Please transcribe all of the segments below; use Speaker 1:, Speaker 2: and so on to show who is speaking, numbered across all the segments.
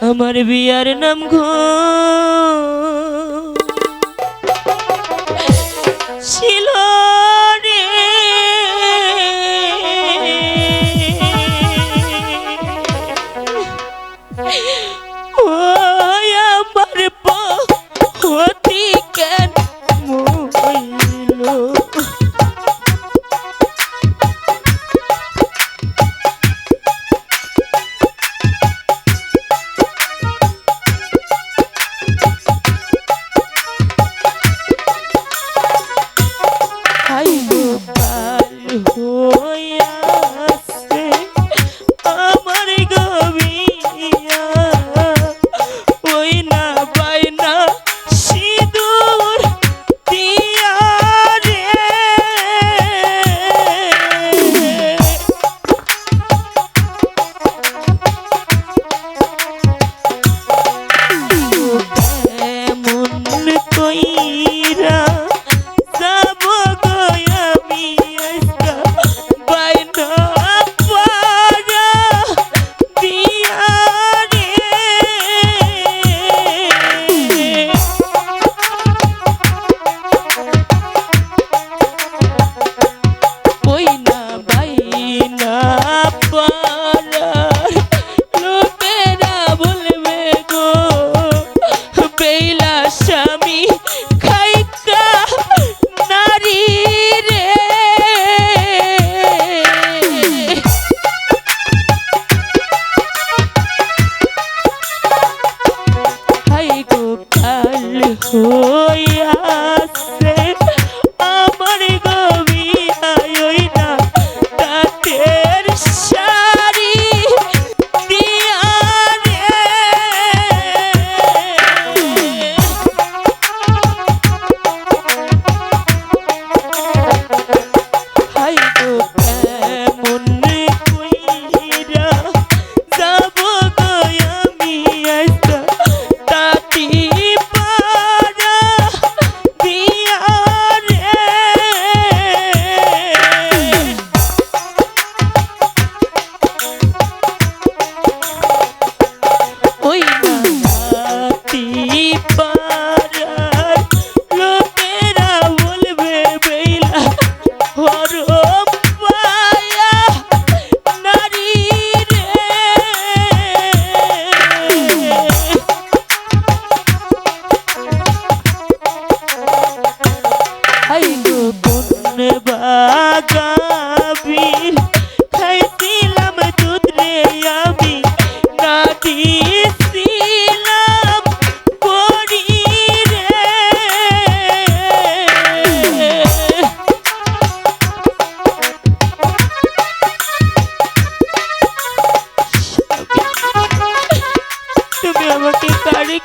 Speaker 1: আমার বিয়ার নাম ঘ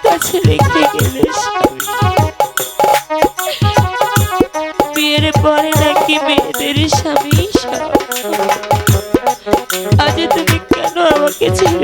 Speaker 1: কাছে রেখে গেলে বিয়ের পরে নাকি মেয়েদের স্বামী। আজ তুমি কেন আমাকে ছেড়ে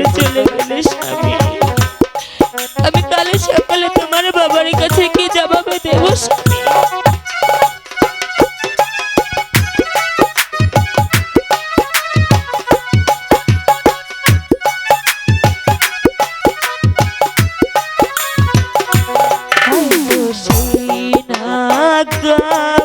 Speaker 1: Yeah.